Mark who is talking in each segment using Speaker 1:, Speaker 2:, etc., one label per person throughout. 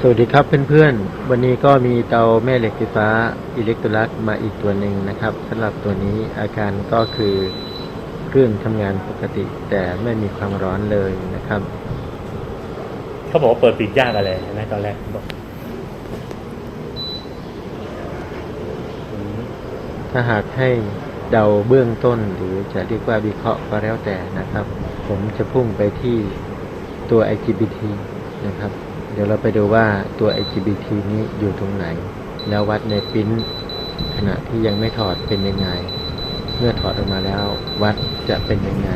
Speaker 1: สวัสดีครับเพื่อนๆ วันนี้ก็มีเตาแม่เหล็กไฟฟ้าอิเล็กโทรลักมาอีกตัวหนึ่งนะครับสำหรับตัวนี้อาการก็คือเครื่องทำงานปกติ แต่ไม่มีความร้อนเลยนะครับ
Speaker 2: เขาบอกว่าเปิดปิดยากอะไรใช่ไหมตอนแรกบอกอืม
Speaker 1: ถ้าหากให้เดาเบื้องต้นหรือจะเรียกว่าวิเคราะห์ก็แล้วแต่นะครับ ผมจะพุ่งไปที่ตัว IGBT นะครับ เดี๋ยวเราไปดูว่าตัว IGBT นี้อยู่ตรงไหน แล้ววัดในปริ้นขณะที่ยังไม่ถอดเป็นยังไง เมื่อถอดออกมาแล้ววัดจะเป็นยังไง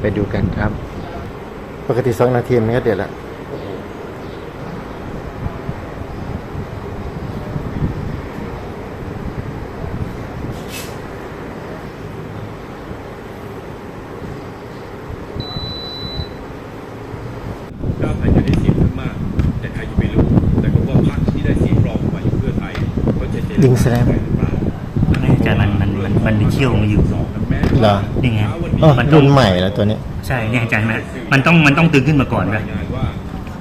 Speaker 1: ไปดูกันครับ ปกติสองนาทีมันก็เดือดละ
Speaker 3: ก้าวไกลจะได้เสียงข้างมาก แต่ใครจะไปรู้ แต่ก็ว่าพรรคที่ได้เสียงรองมาอยู่เพื่อไทย ก็จะเจร
Speaker 1: ยิงแสดง
Speaker 3: หรือเปล่า
Speaker 2: ไม่แน่ใจมันมันมันมันมีเขี้ยวมาอยู่
Speaker 3: แม้
Speaker 1: เหรอ
Speaker 2: นี่ไง
Speaker 1: อ๋อ
Speaker 2: มันต้อง
Speaker 1: รุ่นใหม่แล้วตัวนี้
Speaker 2: ใช่แน่ใจไหมมันต้องมันต้องตึงขึ้นมาก่อนไหม
Speaker 3: รายงานว่า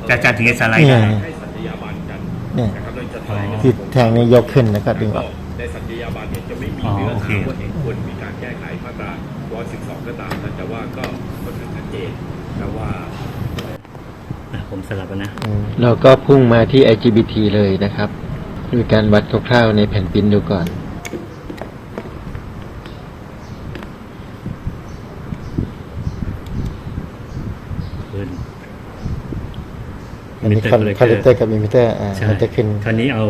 Speaker 2: จะจะถึงจะสไลด์ได้
Speaker 1: เนี่ย
Speaker 3: ให้สัญญาบันกัน
Speaker 1: เนี่ย
Speaker 3: นะครับเราจะแถลง
Speaker 1: ที่แทงนี้ยกขึ้นแล้วก็ดึงอ
Speaker 3: ก็
Speaker 1: อก
Speaker 3: ในสัญญาบันเนี่ยจะไม่มี
Speaker 2: อ๋อ
Speaker 3: เนื้อ
Speaker 2: โอเค
Speaker 3: หาว่าเห็นควรมีการแก้ไขมาตรา 112 ก็ตามนะแต่ว่าก็ค่อนข้างชัดเจนนะว่า
Speaker 2: อะผมสลับแล้วนะ
Speaker 1: เราก็พุ่งมาที่ IGBT เลยนะครับ ดูการวัดคร่าวๆในแผ่นปริ้นดูก่อน
Speaker 2: ขึ้น
Speaker 1: อันนี้คอน
Speaker 2: Emitter
Speaker 1: คอลเลกเตอร์กับอิมิเตอร์อ่า
Speaker 2: ใช่
Speaker 1: มันจะขึ้น
Speaker 2: คราวนี้เอา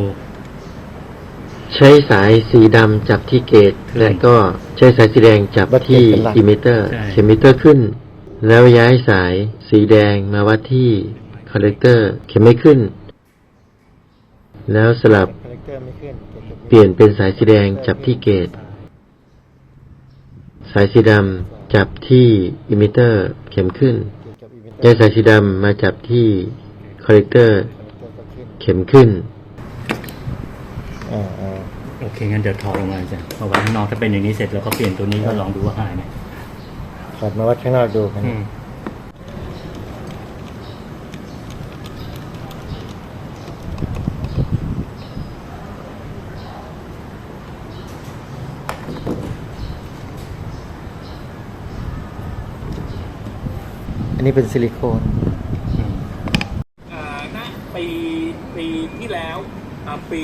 Speaker 1: ใช้สายสีดำจับที่เกต และก็ใช้สายสีแดงจับที่อิมิเตอร์
Speaker 2: ใช่
Speaker 1: เข็มมิเตอร์ขึ้น แล้วย้ายสายสีแดงมาวัดที่คอลเลกเตอร์ เข็มไม่ขึ้น แล้วสลับเปลี่ยนเป็นสายสีแดงจับที่เกต สายสีดำจับที่อิมิเตอร์เข็มขึ้นย้ายสายสีดำมาจับที่คอลเลกเตอร์เข็มขึ้น
Speaker 2: โอเค งั้นเดี๋ยวถอดออกมาจ้ะเอาไว้ข้างนอกถ้าเป็นอย่างนี้เสร็จแล้วก็เปลี่ยนตัวนี้ก็ลองดูว่าหายไหม
Speaker 1: ถอดมาวัดข้างนอกดูกัน
Speaker 2: อืม
Speaker 1: อันนี้เป็นซิลิโคน
Speaker 2: อืม
Speaker 4: อ่าณปีปีที่แล้วอ่าปี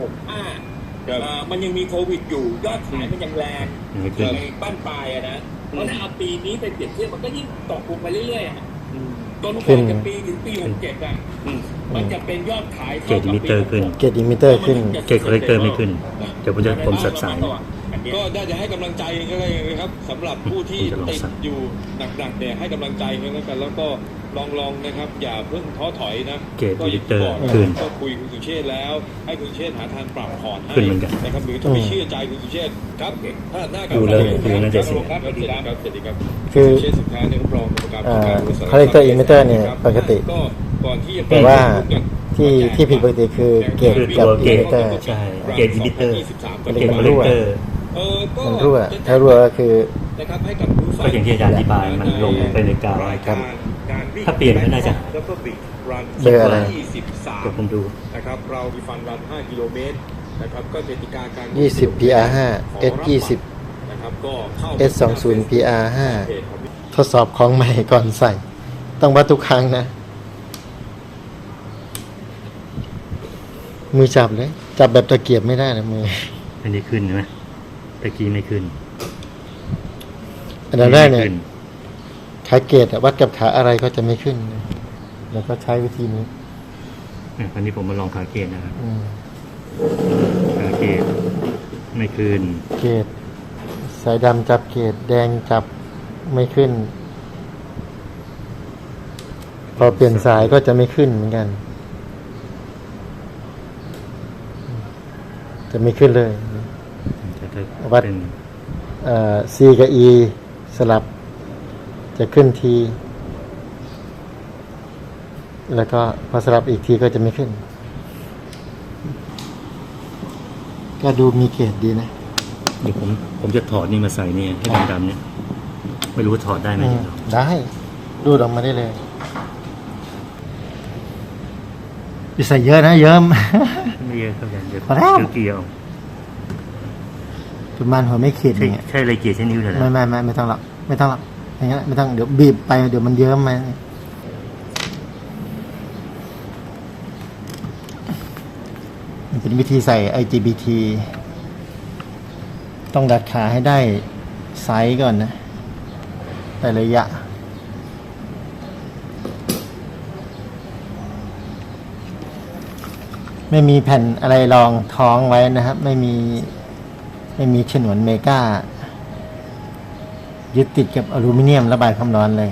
Speaker 4: หกห้ามันยังมีโควิดอยู่ยอดขายมันยังแรง
Speaker 2: ยังไม่ขึ้น
Speaker 4: ในบ้านปลายอะนะเพราะฉะนั้นเอาปีนี้ไปเปรียบเทียบมันก็ยิ่งตกลงไปเรื่อยๆอะจนกว่าจะปีถึงปีหกเจ็ดอะมันจะเป็นยอดขาย
Speaker 2: เกรดอิมิเตอร์ขึ้น
Speaker 1: เกตอิมิเตอร์ขึ้น
Speaker 2: เกรดคอลเลกเตอร์ไม่ขึ้น เดี๋ยวผมจะผมสับสาย
Speaker 3: ก็ได้จะให้กำลังใจกันเลยนะครับสำหรับผู้ที่
Speaker 2: ผมจะลอง
Speaker 3: ติด
Speaker 2: สัก
Speaker 3: อยู่หนักๆเนี่ยให้กำลังใจกันแล้วกันแล้วก็ลองลองๆนะครับ อย่าเพิ่งท้อถอยนะ
Speaker 2: เกรด
Speaker 3: ก็อย่าง
Speaker 2: มิเตอร์
Speaker 3: ที่บอก
Speaker 2: ขึ้น
Speaker 3: ก็คุยคุณสุเชษฐ์แล้ว ให้คุณสุเชษฐ์หาทางปรับพอร์ตให้
Speaker 2: ขึ้นเหมือนกัน
Speaker 3: นะครับหรือถ้าไม่เชื่อใจคุณสุเชษฐ์ครับถ้าหน้ากับ
Speaker 2: ดูเลย
Speaker 3: ครับ
Speaker 2: ดูน่าจะเสีย
Speaker 3: ครับสวัสดีครับสวัสดีครับ
Speaker 1: คือ
Speaker 3: ณสุเชษฐ์สุดท้ายเนี่ยรับรองกรรมการ
Speaker 1: อ่า
Speaker 3: ผู้การบริษัท
Speaker 1: collector emitter เนี่ยปกติ
Speaker 3: ก็ก่อนที่จะ
Speaker 1: แต่ว่าที่ที่ผิดปกติคือเกต
Speaker 2: คือ
Speaker 1: กับ
Speaker 2: ตัว
Speaker 1: อิ
Speaker 2: เกร
Speaker 1: มิ
Speaker 2: ด
Speaker 1: เตอร์
Speaker 2: ใช่เกรดอิมิเตอร์
Speaker 3: ก็
Speaker 2: เกรดคอลเลกเตอร์
Speaker 3: เออก็
Speaker 1: มันรั่วถ้ารั่วก็คือ
Speaker 3: นะครับให้กับผู้ฟั
Speaker 2: ก็อย่างที่อาจารย์อธิบายมันลงไปในกาว
Speaker 3: ราย
Speaker 1: ครับ
Speaker 3: การการวิ่ง
Speaker 2: ถ้าเปลี่ยนก็น่าจะ
Speaker 3: แล้วก็บิ๊กรัน
Speaker 1: เบอร์อะไร
Speaker 3: 23
Speaker 2: เดี๋ยวผมดู
Speaker 3: นะครับเรามีฟันรัน 5 กิโลเมตรนะครับก็กติกาการ
Speaker 1: 20 PR 5 S
Speaker 3: นะครับก็เข้า
Speaker 1: 20 S 2 0 PR
Speaker 3: เพจของ
Speaker 1: 5ทดสอบของใหม่ก่อนใส่ ต้องวัดทุกครั้งนะ มือจับเลย จับแบบตะเกียบไม่ได้นะมือ
Speaker 2: อันนี้ขึ้นใช่ไหม ตะกี้ไม่ขึ้น
Speaker 1: อันดับแรกเนี่ย
Speaker 2: ไม่ขึ้
Speaker 1: ขาเกตอะวัดกับขาอะไรก็จะไม่ขึ้น แล้วก็ใช้วิธีนี้
Speaker 2: อะตอนนี้ผมมาลองขาเกตนะครับ
Speaker 1: อืม
Speaker 2: ขาเกตไม่ขึ้น
Speaker 1: เกตสายดำจับเกตแดงจับไม่ขึ้น พอเปลี่ยนสายก็จะไม่ขึ้นเหมือนกัน จะไม่ขึ้นเลย
Speaker 2: แต่ถ้า
Speaker 1: วัด
Speaker 2: เป็น
Speaker 1: เอ่อ C กับ E สลับ จะขึ้นที แล้วก็พอสลับอีกทีก็จะไม่ขึ้น ก็ดูมีเกตดีนะ
Speaker 2: เดี๋ยวผมผมจะถอดนี่มาใส่เนี่ยให้ดำๆเนี่ยไม่รู้ว่าถอดได้ไหม
Speaker 1: อืม
Speaker 2: เดี๋ยว
Speaker 1: ได้รูดออกมาได้เลยอย่าใส่เยอะนะเยิ้ม
Speaker 2: ไม่เยอะครับอาจารย์เดี๋ยว
Speaker 1: พอแล้ว
Speaker 2: เกี่ยว
Speaker 1: ป ระมาณหัวไม่ขีด
Speaker 2: ใช่
Speaker 1: อย่างเงี้ย
Speaker 2: ใช่เลยเกี่ยวใช้นิ้วเลยเหรอ
Speaker 1: ไม่ไม่ไม่ไม่ต้องหรอกไม่ต้องหรอกอย่างเงี้ยไม่ต้องเดี๋ยวบีบไปเดี๋ยวมันเยิ้มมามันเป็นวิธีใส่ IGBT ต้องดัดขาให้ได้ไซส์ก่อนนะ แต่ระยะ ไม่มีแผ่นอะไรรองท้องไว้นะครับ ไม่มี ไม่มีฉนวนเมกายึดติดกับอลูมิเนียมระบายความร้อนเลย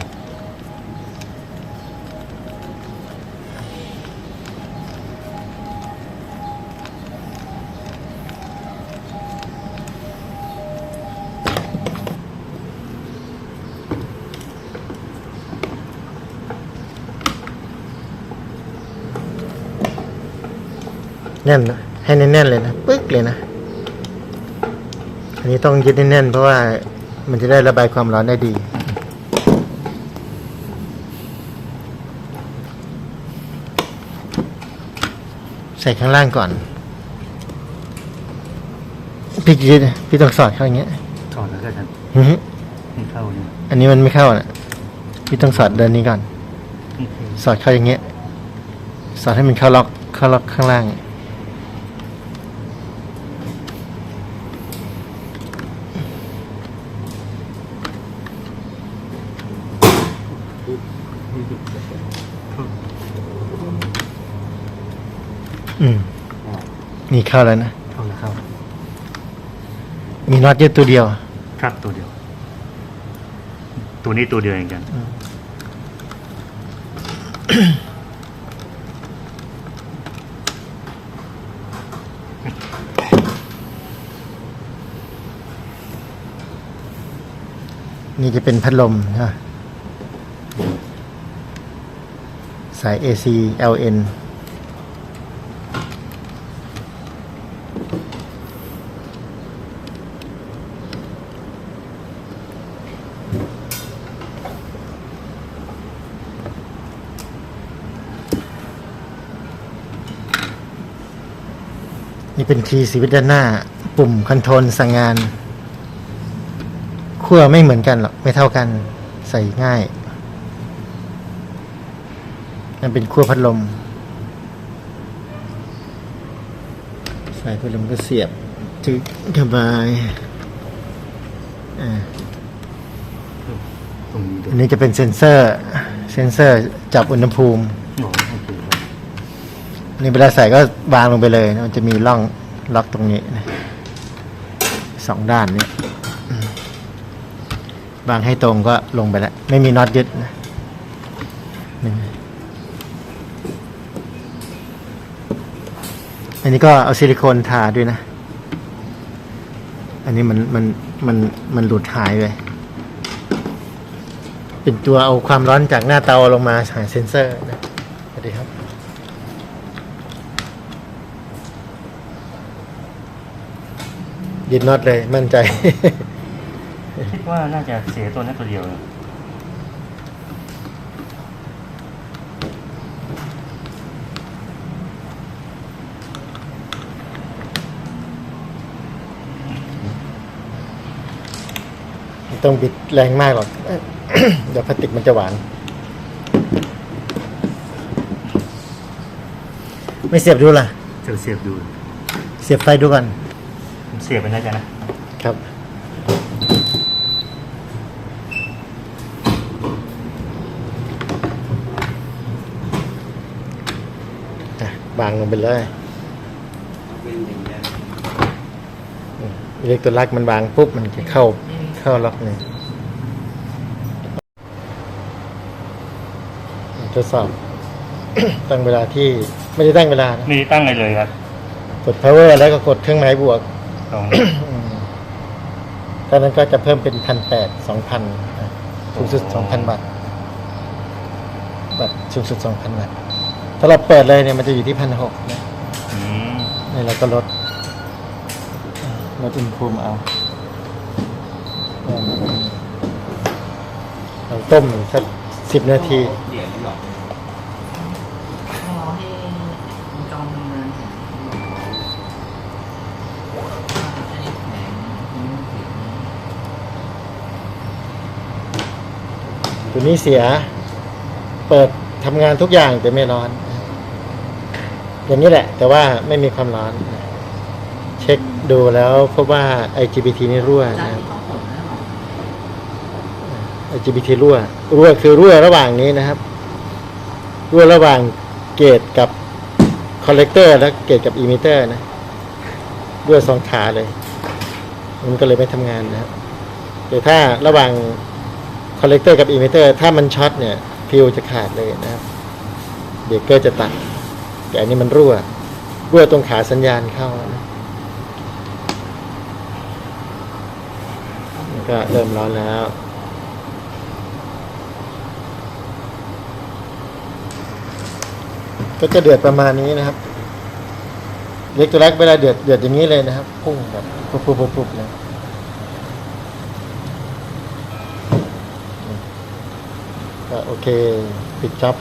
Speaker 1: แน่นนะให้แน่นๆเลยนะปึ๊กเลยนะ นนี้ต้องยึดแน่นๆเพราะว่ามันจะได้ระบายความร้อนได้ดี ใส่ข้างล่างก่อน พี่ยึดพี่ต้องสอดเข้าอย่างเงี้ย
Speaker 2: ถอดแล้วก็อาจารย์
Speaker 1: อื้อหือ
Speaker 2: ไม่เข้าเนี่ย
Speaker 1: อันนี้มันไม่เข้านะพี่ต้องสอดเดินนี้ก่อน
Speaker 2: โอเค
Speaker 1: สอดเข้าอย่างเงี้ย สอดให้มันเข้าล็อกเข้าล็อกข้างล่าง อืม นี่เข้าแล้วนะ
Speaker 2: เข้าแล้วเข้า
Speaker 1: มีน็อตยึดตัวเดียว
Speaker 2: ครับตัวเดียว ตัวนี้ตัวเดียวเองอาจารย์
Speaker 1: นี่จะเป็นพัดลมนะ สาย AC LN นี่เป็นคีย์สวิตด้านหน้า ปุ่มคอนโทรลสั่งงานขั้วไม่เหมือนกันหรอก ไม่เท่ากันใส่ง่าย นั่นเป็นขั้วพัดลมใส่พัดลมก็เสียบถึกสบายอ่า
Speaker 2: ตรงนี้ด้ว
Speaker 1: อั
Speaker 2: ย
Speaker 1: นนี้จะเป็นเซ็นเซอร์ เซ็นเซอร์จับอุณหภูมิ
Speaker 2: โอ้โอเคครับ
Speaker 1: นี่เวลาใส่ก็วางลงไปเลยนะมันจะมีร่องล็อกตรงนี้นะสองด้านนี้อืมวางให้ตรงก็ลงไปแล้ว ไม่มีน็อตยึดนะนี่ อันนี้ก็เอาซิลิโคนทาด้วยนะ อันนี้มันมันมันมันหลุดหายไป เป็นตัวเอาความร้อนจากหน้าเตาลงมาหาเซนเซอร์นะสวัสดีครับยึดน็อตเลยมั่นใจ
Speaker 2: คิดว่าน่าจะเสียตัวนั้นตัวเดียว
Speaker 1: ต้องบิดแรงมากหรอกเดี๋ยวพลาสติกมันจะหวาน ไม่เสียบดูล่ะ
Speaker 2: จะเสียบดู
Speaker 1: เสียบไฟดูก่อน
Speaker 2: ผมเสียบไปนะอาจารย์นะครับ
Speaker 1: อะบางลงไปเลยอืมอิเล็กโทรลักมันบางปุ๊บมันจะเข้า เข้าล็อกเลยทดสอบ ตั้งเวลาที่ไม่ได้ตั้งเวลานะ
Speaker 2: ไม่ได้ตั้งอะไรเลยครับ
Speaker 1: กด power แล้วก็กดเครื่องหมายบวก
Speaker 2: ตรง
Speaker 1: อืมตอนนั้นก็จะเพิ่มเป็นพันแปดสองพันสูงสุดสองพันบาทบัตรสูงสุดสองพันบาทถ้าเราเปิดเลยเนี่ยมันจะอยู่ที่พันหกนะ
Speaker 2: อืม
Speaker 1: นี่เราก็ลดลดอุณหภูมิเอา เราต้มสักสิบนาที
Speaker 5: เอกรอให้อมทำงาน
Speaker 1: ตัวนี้เสีย เปิดทำงานทุกอย่างแต่ไม่ร้อน อย่างนี้แหละ แต่ว่าไม่มีความร้อน เช็คดูแล้วพบว่า IGBT นี่รั่วนะ ที่ต้ IGBT รั่ว รั่วคือรั่วระหว่างนี้นะครับ รั่วระหว่างเกตกับคอลเลกเตอร์และเกตกับอิมิเตอร์นะ รั่วสองขาเลย มันก็เลยไม่ทำงานนะครับแต่ถ้าระหว่างคอลเลกเตอร์กับอิมิเตอร์ถ้ามันช็อตเนี่ย ฟิวจะขาดเลยนะครับเบรกเกอร์จะตัด แต่อันนี้มันรั่ว รั่วตรงขาสัญญาณเข้านะก็เริ่มร้อนแล้ว ก็จะเดือดประมาณนี้นะครับเล็กตัวแรกเวลาเดือดเดือดอย่างนี้เลยนะครับพุ่งแบบปุ๊บปุ๊บปุ๊บปุ๊บเลยก็โอเค ปิดจ็อบ